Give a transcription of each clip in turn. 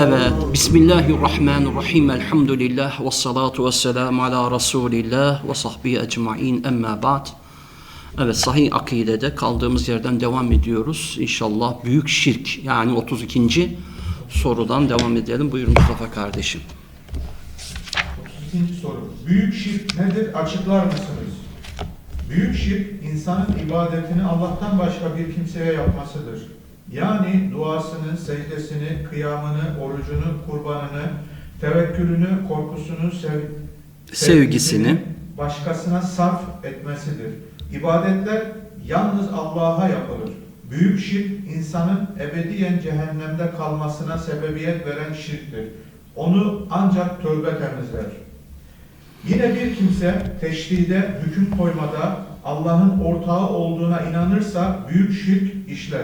Evet. Bismillahirrahmanirrahim. Elhamdülillah. Ve salatu ve selamu ala Resulillah ve sahbihi ecma'in. Emma ba'd. Evet sahih akidede kaldığımız yerden devam ediyoruz. İnşallah büyük şirk yani 32. sorudan devam edelim. Buyurun Mustafa kardeşim. 32. soru. Büyük şirk nedir? Açıklar mısınız? Büyük şirk insanın ibadetini Allah'tan başka bir kimseye yapmasıdır. Yani duasını, secdesini, kıyamını, orucunu, kurbanını, tevekkülünü, korkusunu, sev Sevgisini. başkasına sarf etmesidir. İbadetler yalnız Allah'a yapılır. Büyük şirk insanın ebediyen cehennemde kalmasına sebebiyet veren şirktir. Onu ancak tövbe temizler. Yine bir kimse teşride, hüküm koymada Allah'ın ortağı olduğuna inanırsa büyük şirk işler.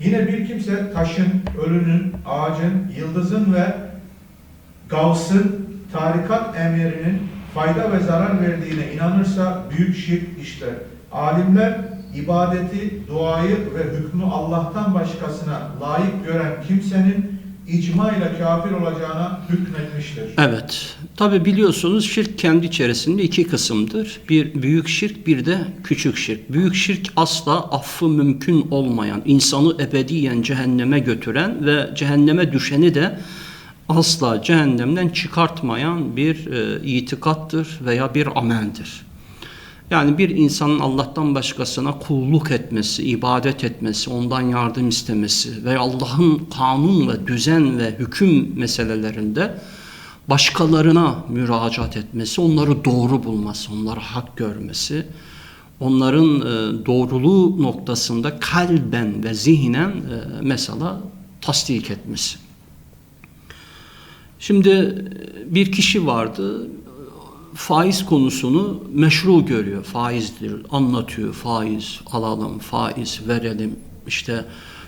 Yine bir kimse taşın, ölünün, ağacın, yıldızın ve gavsın, tarikat emirinin fayda ve zarar verdiğine inanırsa büyük şirk işler. Alimler ibadeti, duayı ve hükmü Allah'tan başkasına layık gören kimsenin icma ile kafir olacağına hükmetmiştir. Evet. Tabi biliyorsunuz şirk kendi içerisinde iki kısımdır. Bir büyük şirk bir de küçük şirk. Büyük şirk asla affı mümkün olmayan, insanı ebediyen cehenneme götüren ve cehenneme düşeni de asla cehennemden çıkartmayan bir e, itikattır veya bir ameldir. Yani bir insanın Allah'tan başkasına kulluk etmesi, ibadet etmesi, ondan yardım istemesi ve Allah'ın kanun ve düzen ve hüküm meselelerinde başkalarına müracaat etmesi, onları doğru bulması, onları hak görmesi, onların e, doğruluğu noktasında kalben ve zihnen e, mesela tasdik etmesi. Şimdi bir kişi vardı, faiz konusunu meşru görüyor. Faizdir, anlatıyor. Faiz alalım, faiz verelim. İşte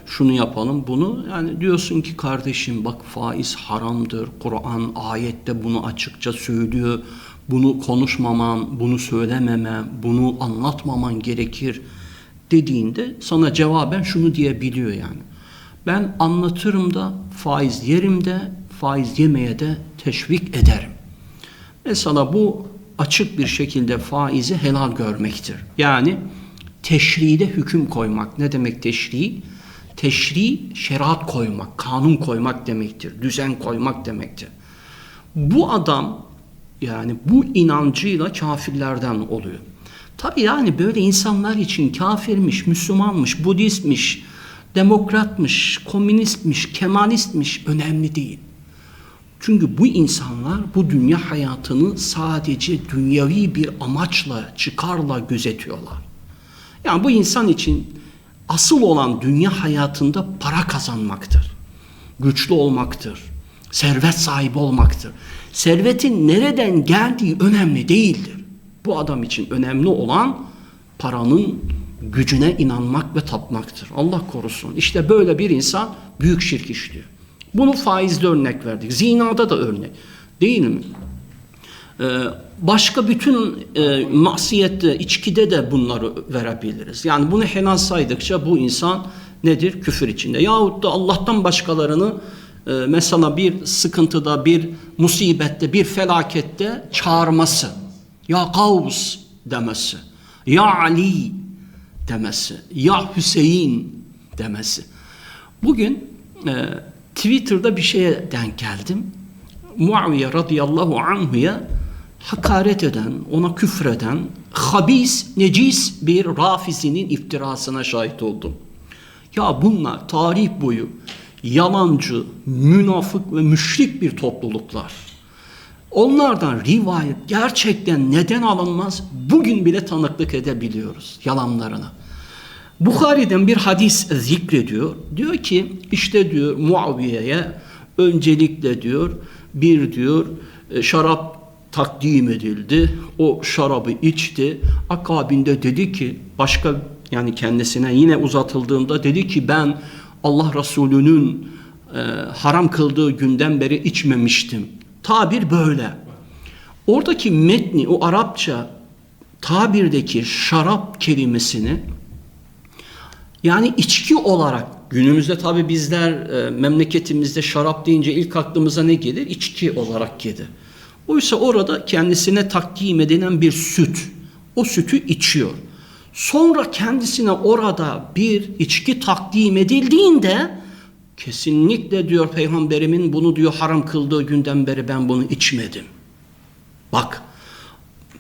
şunu yapalım, bunu. Yani diyorsun ki kardeşim bak faiz haramdır. Kur'an ayette bunu açıkça söylüyor. Bunu konuşmaman, bunu söylememen, bunu anlatmaman gerekir dediğinde sana cevaben şunu diyebiliyor yani. Ben anlatırım da faiz yerim de faiz yemeye de teşvik ederim. Mesela bu açık bir şekilde faizi helal görmektir. Yani teşride hüküm koymak. Ne demek teşri? Teşri şeriat koymak, kanun koymak demektir. Düzen koymak demektir. Bu adam yani bu inancıyla kafirlerden oluyor. Tabi yani böyle insanlar için kafirmiş, Müslümanmış, Budistmiş, demokratmış, komünistmiş, kemalistmiş önemli değil. Çünkü bu insanlar bu dünya hayatını sadece dünyevi bir amaçla, çıkarla gözetiyorlar. Yani bu insan için asıl olan dünya hayatında para kazanmaktır. Güçlü olmaktır. Servet sahibi olmaktır. Servetin nereden geldiği önemli değildir. Bu adam için önemli olan paranın gücüne inanmak ve tapmaktır. Allah korusun. İşte böyle bir insan büyük şirk işliyor. Bunu faizde örnek verdik. Zinada da örnek. Değil mi? Ee, başka bütün e, masiyette, içkide de bunları verebiliriz. Yani bunu helal saydıkça bu insan nedir? Küfür içinde. Yahut da Allah'tan başkalarını e, mesela bir sıkıntıda, bir musibette, bir felakette çağırması. Ya Kavs demesi. Ya Ali demesi. Ya Hüseyin demesi. Bugün e, Twitter'da bir şeye denk geldim. Muaviye radıyallahu anhu'ya hakaret eden, ona küfreden, habis, necis bir rafizinin iftirasına şahit oldum. Ya bunlar tarih boyu yalancı, münafık ve müşrik bir topluluklar. Onlardan rivayet gerçekten neden alınmaz? Bugün bile tanıklık edebiliyoruz yalanlarına. Bukhari'den bir hadis zikrediyor. Diyor ki işte diyor Muaviye'ye öncelikle diyor bir diyor e, şarap takdim edildi. O şarabı içti. Akabinde dedi ki başka yani kendisine yine uzatıldığında dedi ki ben Allah Resulü'nün e, haram kıldığı günden beri içmemiştim. Tabir böyle. Oradaki metni o Arapça tabirdeki şarap kelimesini yani içki olarak Günümüzde tabi bizler e, memleketimizde şarap deyince ilk aklımıza ne gelir? İçki olarak gelir. Oysa orada kendisine takdim edilen bir süt. O sütü içiyor. Sonra kendisine orada bir içki takdim edildiğinde kesinlikle diyor peygamberimin bunu diyor haram kıldığı günden beri ben bunu içmedim. Bak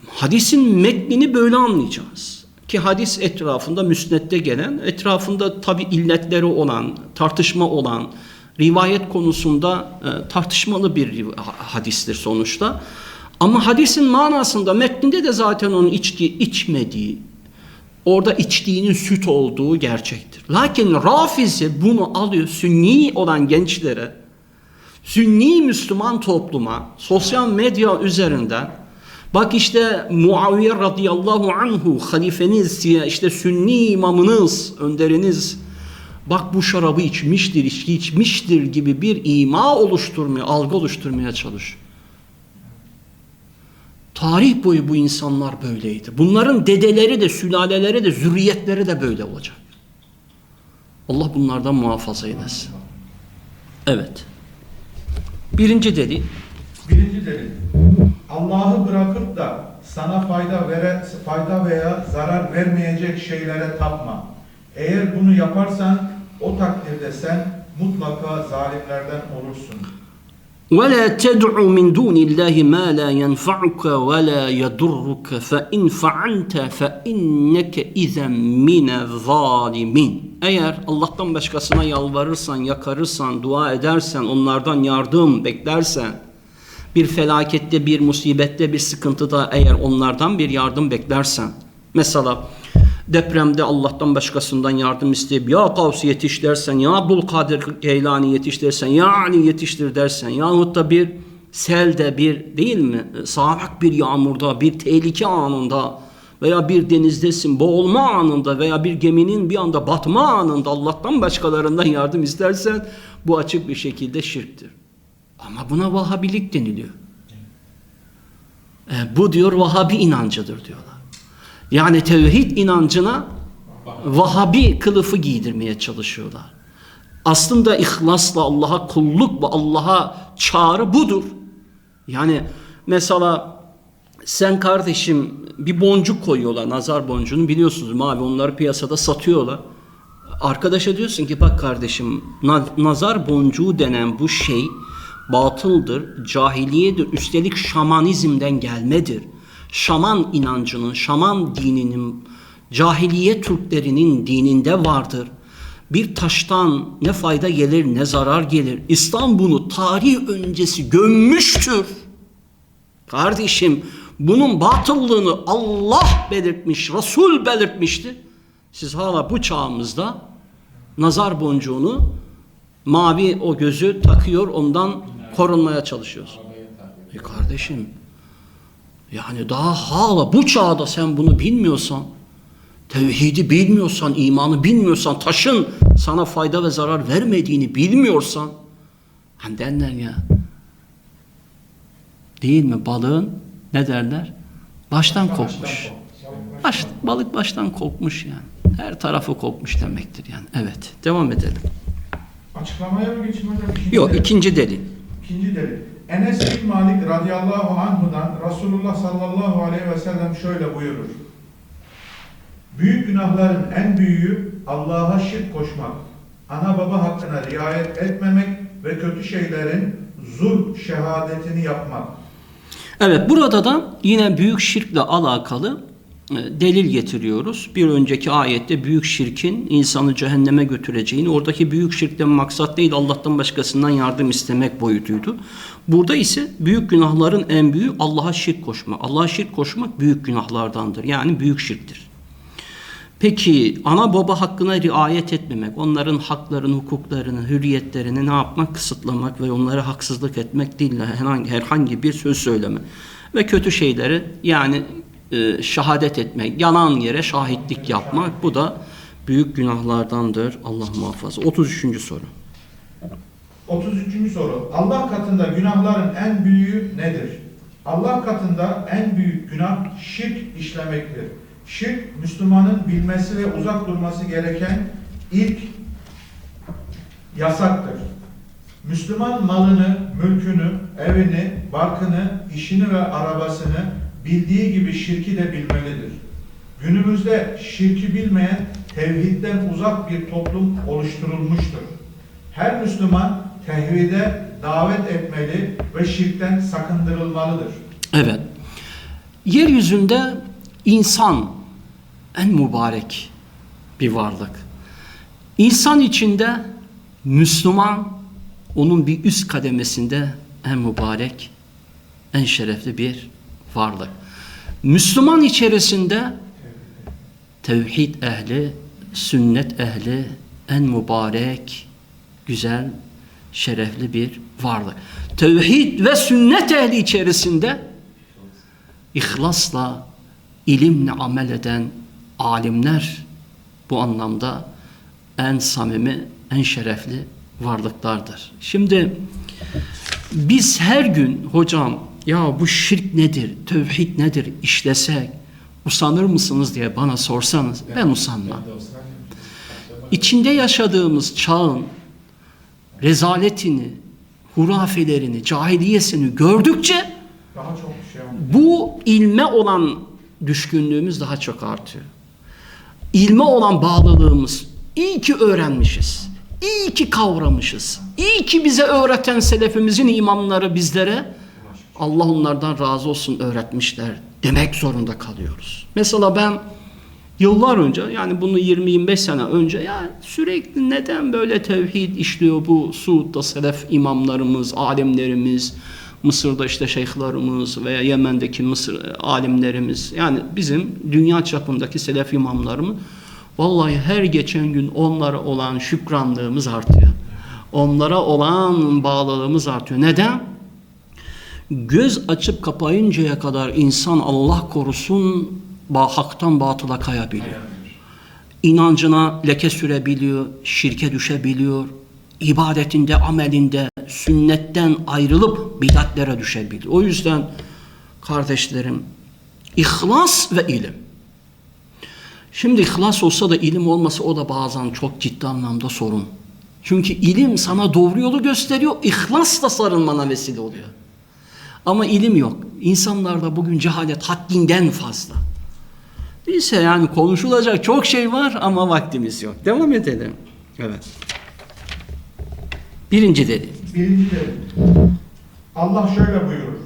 hadisin metnini böyle anlayacağız. Ki hadis etrafında müsnette gelen, etrafında tabi illetleri olan, tartışma olan, rivayet konusunda e, tartışmalı bir hadistir sonuçta. Ama hadisin manasında metninde de zaten onun içki içmediği, orada içtiğinin süt olduğu gerçektir. Lakin Rafizi bunu alıyor sünni olan gençlere, sünni Müslüman topluma, sosyal medya üzerinden bak işte Muaviye radıyallahu anhu halifeniz, işte sünni imamınız, önderiniz bak bu şarabı içmiştir, içki içmiştir gibi bir ima oluşturmaya, algı oluşturmaya çalışıyor. Tarih boyu bu insanlar böyleydi. Bunların dedeleri de, sülaleleri de, zürriyetleri de böyle olacak. Allah bunlardan muhafaza eylesin. Evet. Birinci delil. Birinci delil. Allah'ı bırakıp da sana fayda vere, fayda veya zarar vermeyecek şeylere tapma. Eğer bunu yaparsan o takdirde sen mutlaka zalimlerden olursun. ولا تدع من دون الله ما لا ينفعك ولا يضرك فإن فعلت فإنك إذا من الظالمين Eğer Allah'tan başkasına yalvarırsan, yakarırsan, dua edersen, onlardan yardım beklersen, bir felakette, bir musibette, bir sıkıntıda eğer onlardan bir yardım beklersen, mesela depremde Allah'tan başkasından yardım isteyip ya Kavsi yetiş dersen, ya Abdülkadir Geylani yetiş dersen, ya Ali yetiştir dersen, yahut da bir selde bir değil mi, sağanak bir yağmurda, bir tehlike anında veya bir denizdesin, boğulma anında veya bir geminin bir anda batma anında Allah'tan başkalarından yardım istersen bu açık bir şekilde şirktir. Ama buna Vahabilik deniliyor. E, bu diyor Vahabi inancıdır diyorlar. Yani tevhid inancına Vahabi kılıfı giydirmeye çalışıyorlar. Aslında ihlasla Allah'a kulluk ve Allah'a çağrı budur. Yani mesela sen kardeşim bir boncuk koyuyorlar nazar boncuğunu biliyorsunuz mavi onları piyasada satıyorlar. Arkadaşa diyorsun ki bak kardeşim na- nazar boncuğu denen bu şey batıldır, cahiliyedir, üstelik şamanizmden gelmedir. Şaman inancının, şaman dininin, cahiliye Türklerinin dininde vardır. Bir taştan ne fayda gelir ne zarar gelir. İslam bunu tarih öncesi gömmüştür. Kardeşim bunun batıllığını Allah belirtmiş, Resul belirtmişti. Siz hala bu çağımızda nazar boncuğunu mavi o gözü takıyor ondan korunmaya çalışıyorsun. E kardeşim yani daha hala bu çağda sen bunu bilmiyorsan tevhidi bilmiyorsan, imanı bilmiyorsan, taşın sana fayda ve zarar vermediğini bilmiyorsan hani derler ya değil mi balığın ne derler? Baştan kopmuş. Baş, balık baştan kopmuş yani. Her tarafı kopmuş demektir yani. Evet. Devam edelim. Açıklamaya mı? İkinci Yok ikinci delil. İkinci delil. Enes bin Malik radıyallahu anhudan Resulullah sallallahu aleyhi ve sellem şöyle buyurur. Büyük günahların en büyüğü Allah'a şirk koşmak, ana baba hakkına riayet etmemek ve kötü şeylerin zul şehadetini yapmak. Evet burada da yine büyük şirkle alakalı delil getiriyoruz. Bir önceki ayette büyük şirkin insanı cehenneme götüreceğini, oradaki büyük şirkten maksat değil Allah'tan başkasından yardım istemek boyutuydu. Burada ise büyük günahların en büyüğü Allah'a şirk koşmak. Allah'a şirk koşmak büyük günahlardandır. Yani büyük şirktir. Peki ana baba hakkına riayet etmemek, onların haklarını, hukuklarını, hürriyetlerini ne yapmak? Kısıtlamak ve onlara haksızlık etmek değil herhangi, herhangi bir söz söyleme. Ve kötü şeyleri yani e, şehadet etmek, yalan yere şahitlik yapmak bu da büyük günahlardandır. Allah muhafaza. 33. soru. 33. soru. Allah katında günahların en büyüğü nedir? Allah katında en büyük günah şirk işlemektir. Şirk Müslümanın bilmesi ve uzak durması gereken ilk yasaktır. Müslüman malını, mülkünü, evini, barkını, işini ve arabasını bildiği gibi şirki de bilmelidir. Günümüzde şirki bilmeyen, tevhidden uzak bir toplum oluşturulmuştur. Her Müslüman tevhide davet etmeli ve şirkten sakındırılmalıdır. Evet. Yeryüzünde insan en mübarek bir varlık. İnsan içinde Müslüman onun bir üst kademesinde en mübarek, en şerefli bir varlık. Müslüman içerisinde tevhid ehli, sünnet ehli en mübarek, güzel, şerefli bir varlık. Tevhid ve sünnet ehli içerisinde ihlasla, ilimle amel eden alimler bu anlamda en samimi, en şerefli varlıklardır. Şimdi biz her gün hocam ya bu şirk nedir, tevhid nedir işlesek usanır mısınız diye bana sorsanız ben usanmam. İçinde yaşadığımız çağın rezaletini, hurafelerini, cahiliyesini gördükçe şey bu ilme olan düşkünlüğümüz daha çok artıyor. İlme olan bağlılığımız iyi ki öğrenmişiz. İyi ki kavramışız. İyi ki bize öğreten selefimizin imamları bizlere Allah onlardan razı olsun öğretmişler demek zorunda kalıyoruz. Mesela ben yıllar önce yani bunu 20-25 sene önce ya sürekli neden böyle tevhid işliyor bu Suud'da selef imamlarımız, alimlerimiz, Mısır'da işte şeyhlarımız veya Yemen'deki Mısır alimlerimiz yani bizim dünya çapındaki selef imamlarımız vallahi her geçen gün onlara olan şükranlığımız artıyor. Onlara olan bağlılığımız artıyor. Neden? Göz açıp kapayıncaya kadar insan Allah korusun haktan batıla kayabiliyor. İnancına leke sürebiliyor, şirke düşebiliyor, ibadetinde, amelinde, sünnetten ayrılıp bidatlere düşebiliyor. O yüzden kardeşlerim, ihlas ve ilim. Şimdi ihlas olsa da ilim olmasa o da bazen çok ciddi anlamda sorun. Çünkü ilim sana doğru yolu gösteriyor, ihlas da sarılmana vesile oluyor. Ama ilim yok. İnsanlarda bugün cehalet haddinden fazla. Neyse yani konuşulacak çok şey var ama vaktimiz yok. Devam edelim. Evet. Birinci dedi. Birinci delil. Allah şöyle buyurur.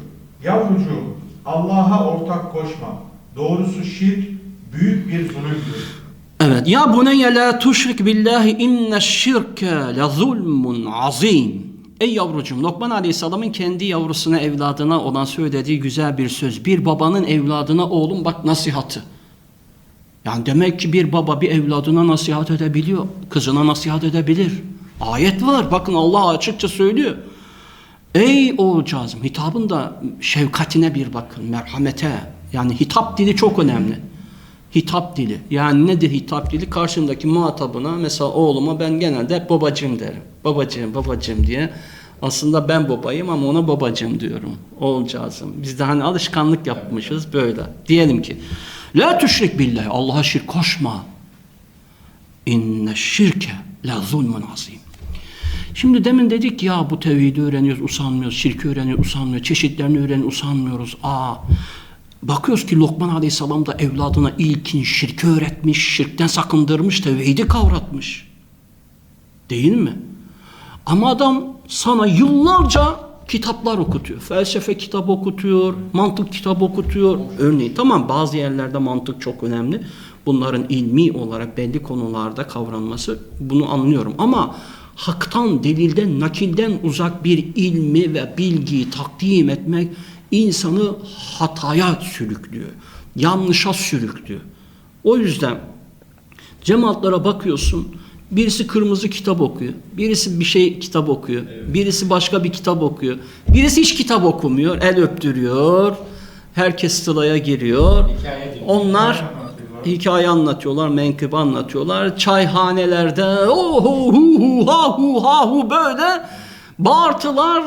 Yavrucuğum Allah'a ortak koşma. Doğrusu şirk büyük bir zulümdür. Evet. Ya buneyye la tuşrik billahi inne şirke le zulmun azim. Ey yavrucuğum Lokman Aleyhisselam'ın kendi yavrusuna evladına olan söylediği güzel bir söz. Bir babanın evladına oğlum bak nasihatı. Yani demek ki bir baba bir evladına nasihat edebiliyor. Kızına nasihat edebilir. Ayet var. Bakın Allah açıkça söylüyor. Ey oğulcağızım hitabın da şefkatine bir bakın. Merhamete. Yani hitap dili çok önemli. Hitap dili. Yani nedir hitap dili? Karşımdaki muhatabına mesela oğluma ben genelde hep babacığım derim. Babacığım, babacığım diye. Aslında ben babayım ama ona babacığım diyorum. Oğulcağızım. Biz de hani alışkanlık yapmışız böyle. Diyelim ki La tüşrik billahi. Allah'a şirk koşma. İnne şirke la zulmun azim. Şimdi demin dedik ya bu tevhidi öğreniyoruz usanmıyoruz, şirki öğreniyoruz usanmıyoruz, çeşitlerini öğreniyoruz usanmıyoruz. Aa, bakıyoruz ki Lokman Aleyhisselam da evladına ilkin şirki öğretmiş, şirkten sakındırmış, tevhidi kavratmış. Değil mi? Ama adam sana yıllarca kitaplar okutuyor. Felsefe kitabı okutuyor, mantık kitabı okutuyor. Örneğin tamam bazı yerlerde mantık çok önemli. Bunların ilmi olarak belli konularda kavranması bunu anlıyorum. Ama haktan, delilden, nakilden uzak bir ilmi ve bilgiyi takdim etmek insanı hataya sürüklüyor. Yanlışa sürüklüyor. O yüzden cemaatlara bakıyorsun. Birisi kırmızı kitap okuyor. Birisi bir şey kitap okuyor. Birisi başka bir kitap okuyor. Birisi hiç kitap okumuyor. El öptürüyor. Herkes sıraya giriyor. Onlar hikaye anlatıyorlar, menkıbe anlatıyorlar. Çayhanelerde oh hu hu ha hu ha hu böyle bağırtılar.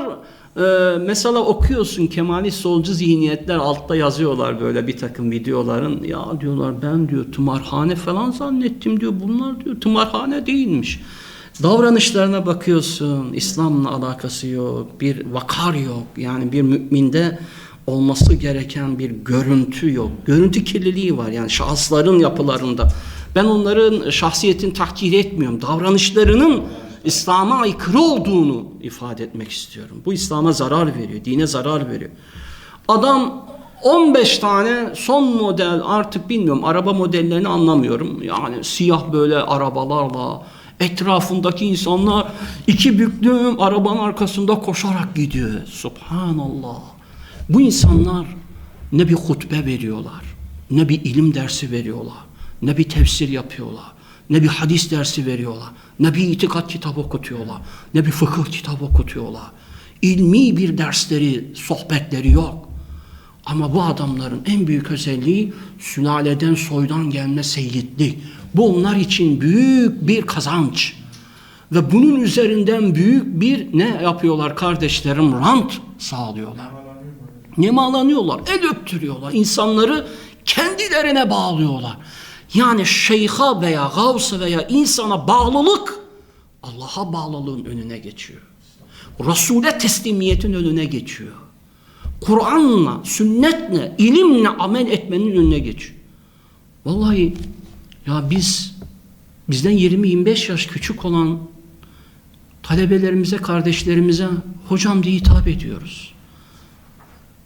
Ee, mesela okuyorsun Kemalist solcu zihniyetler altta yazıyorlar böyle bir takım videoların. Ya diyorlar ben diyor tımarhane falan zannettim diyor. Bunlar diyor tımarhane değilmiş. Davranışlarına bakıyorsun, İslam'la alakası yok, bir vakar yok. Yani bir müminde olması gereken bir görüntü yok. Görüntü kirliliği var yani şahısların yapılarında. Ben onların şahsiyetini takdir etmiyorum. Davranışlarının İslam'a aykırı olduğunu ifade etmek istiyorum. Bu İslam'a zarar veriyor, dine zarar veriyor. Adam 15 tane son model artık bilmiyorum araba modellerini anlamıyorum. Yani siyah böyle arabalarla etrafındaki insanlar iki büklüm arabanın arkasında koşarak gidiyor. Subhanallah. Bu insanlar ne bir hutbe veriyorlar, ne bir ilim dersi veriyorlar, ne bir tefsir yapıyorlar, ne bir hadis dersi veriyorlar, ne bir itikat kitabı okutuyorlar, ne bir fıkıh kitabı okutuyorlar. İlmi bir dersleri, sohbetleri yok. Ama bu adamların en büyük özelliği sülaleden soydan gelme seyitlik. Bu onlar için büyük bir kazanç. Ve bunun üzerinden büyük bir ne yapıyorlar kardeşlerim? Rant sağlıyorlar. Nemalanıyorlar, el öptürüyorlar. İnsanları kendilerine bağlıyorlar. Yani şeyha veya gavsa veya insana bağlılık Allah'a bağlılığın önüne geçiyor. Resul'e teslimiyetin önüne geçiyor. Kur'an'la, sünnetle, ilimle amel etmenin önüne geçiyor. Vallahi ya biz bizden 20-25 yaş küçük olan talebelerimize, kardeşlerimize hocam diye hitap ediyoruz.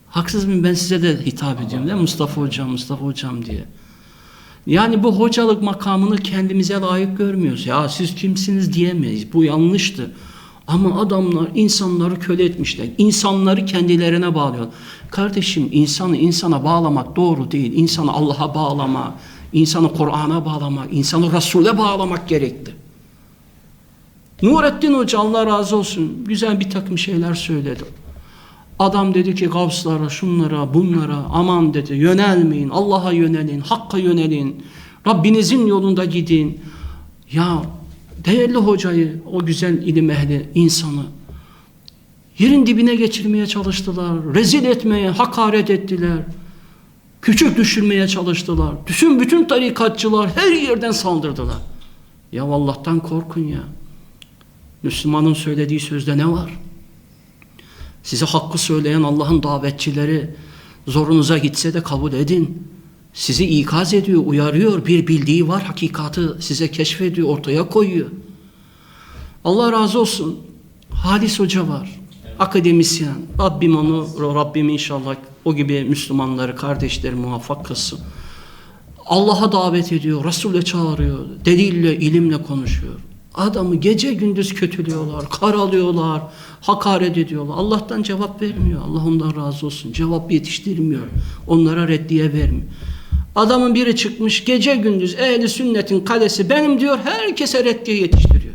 Haksız mıyım? Ben size de hitap ediyorum değil mi? Mustafa hocam, Mustafa hocam diye. Yani bu hocalık makamını kendimize layık görmüyoruz. Ya siz kimsiniz diyemeyiz. Bu yanlıştı. Ama adamlar insanları köle etmişler. İnsanları kendilerine bağlıyorlar. Kardeşim insanı insana bağlamak doğru değil. İnsanı Allah'a bağlamak, insanı Kur'an'a bağlamak, insanı Resul'e bağlamak gerekti. Nurettin Hoca Allah razı olsun güzel bir takım şeyler söyledi. Adam dedi ki gavslara, şunlara, bunlara aman dedi yönelmeyin. Allah'a yönelin, Hakk'a yönelin. Rabbinizin yolunda gidin. Ya değerli hocayı, o güzel ilim ehli insanı yerin dibine geçirmeye çalıştılar. Rezil etmeye, hakaret ettiler. Küçük düşürmeye çalıştılar. Bütün bütün tarikatçılar her yerden saldırdılar. Ya Allah'tan korkun ya. Müslümanın söylediği sözde ne var? Size hakkı söyleyen Allah'ın davetçileri zorunuza gitse de kabul edin. Sizi ikaz ediyor, uyarıyor. Bir bildiği var, hakikatı size keşfediyor, ortaya koyuyor. Allah razı olsun. Halis Hoca var. Akademisyen. Rabbim onu, Rabbim inşallah o gibi Müslümanları, kardeşleri muvaffak kılsın. Allah'a davet ediyor, Resul'e çağırıyor, delille, ilimle konuşuyor. Adamı gece gündüz kötülüyorlar, karalıyorlar, hakaret ediyorlar. Allah'tan cevap vermiyor. Allah ondan razı olsun. Cevap yetiştirmiyor. Onlara reddiye vermiyor. Adamın biri çıkmış gece gündüz ehli sünnetin kalesi benim diyor herkese reddiye yetiştiriyor.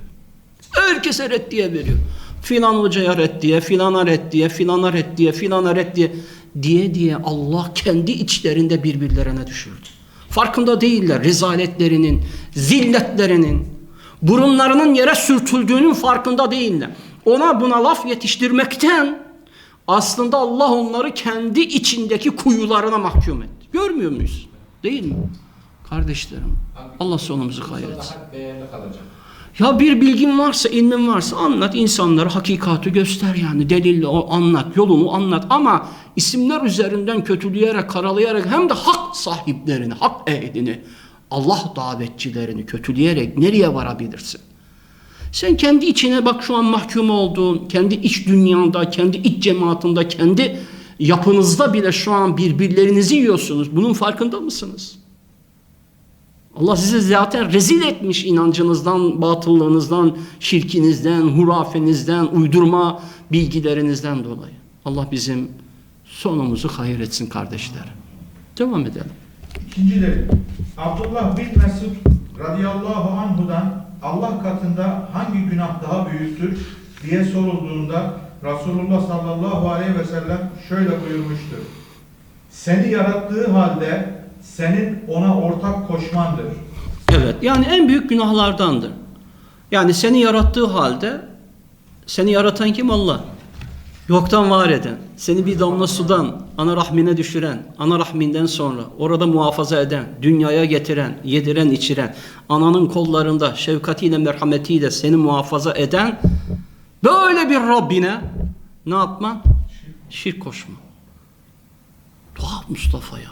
Herkese reddiye veriyor. Filan hocaya reddiye, filana reddiye, filana reddiye, filana reddiye diye diye Allah kendi içlerinde birbirlerine düşürdü. Farkında değiller rezaletlerinin, zilletlerinin, burunlarının yere sürtüldüğünün farkında değiller. Ona buna laf yetiştirmekten aslında Allah onları kendi içindeki kuyularına mahkum etti. Görmüyor muyuz? Değil mi? Kardeşlerim Allah sonumuzu hayretsin. Ya bir bilgin varsa, ilmin varsa anlat insanlara hakikati göster yani. Delille o anlat, yolunu anlat ama isimler üzerinden kötüleyerek, karalayarak hem de hak sahiplerini, hak ehlini, Allah davetçilerini kötüleyerek nereye varabilirsin? Sen kendi içine bak şu an mahkum olduğun, kendi iç dünyanda, kendi iç cemaatinde, kendi yapınızda bile şu an birbirlerinizi yiyorsunuz. Bunun farkında mısınız? Allah sizi zaten rezil etmiş inancınızdan, batıllığınızdan, şirkinizden, hurafenizden, uydurma bilgilerinizden dolayı. Allah bizim sonumuzu hayır etsin kardeşler. Devam edelim. İkincileri, Abdullah bin Mesud radıyallahu anhudan Allah katında hangi günah daha büyüktür diye sorulduğunda Resulullah sallallahu aleyhi ve sellem şöyle buyurmuştur. Seni yarattığı halde senin ona ortak koşmandır. Evet yani en büyük günahlardandır. Yani seni yarattığı halde seni yaratan kim Allah? Yoktan var eden, seni bir damla sudan ana rahmine düşüren, ana rahminden sonra orada muhafaza eden, dünyaya getiren, yediren, içiren, ananın kollarında şefkatiyle, merhametiyle seni muhafaza eden böyle bir Rabbine ne yapman? Şirk koşma. Dua Mustafa ya.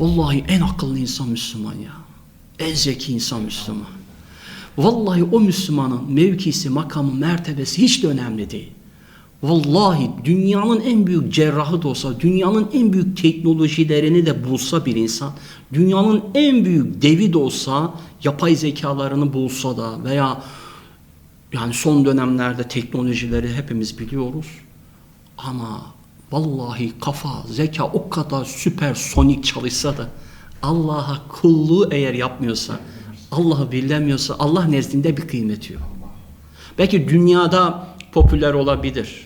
Vallahi en akıllı insan Müslüman ya. En zeki insan Müslüman. Vallahi o Müslümanın mevkisi, makamı, mertebesi hiç de önemli değil. Vallahi dünyanın en büyük cerrahı da olsa, dünyanın en büyük teknolojilerini de bulsa bir insan, dünyanın en büyük devi de olsa, yapay zekalarını bulsa da veya yani son dönemlerde teknolojileri hepimiz biliyoruz. Ama vallahi kafa, zeka o kadar süpersonik çalışsa da Allah'a kulluğu eğer yapmıyorsa, Allah'ı bilemiyorsa Allah nezdinde bir kıymeti yok. Belki dünyada popüler olabilir.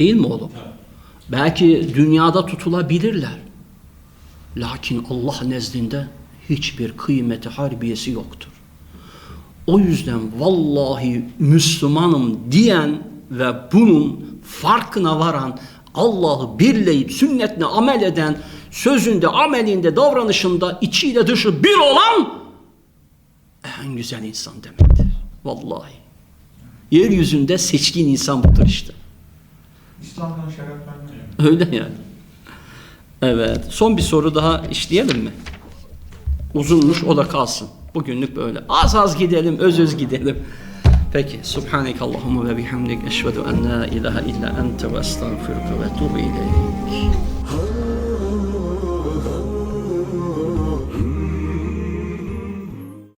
Değil mi oğlum? Belki dünyada tutulabilirler. Lakin Allah nezdinde hiçbir kıymeti harbiyesi yoktur. O yüzden vallahi Müslümanım diyen ve bunun farkına varan Allah'ı birleyip sünnetine amel eden sözünde, amelinde, davranışında içiyle dışı bir olan en güzel insan demektir. Vallahi. Yeryüzünde seçkin insan budur işte. İslam'dan şereflenme. Öyle yani. Evet. Son bir soru daha işleyelim mi? Uzunmuş o da kalsın. Bugünlük böyle. Az az gidelim, öz öz gidelim. Peki. Subhaneke Allahumma ve bihamdik. Eşvedü en la ilahe illa ente ve estağfiruke ve etubu ileyk.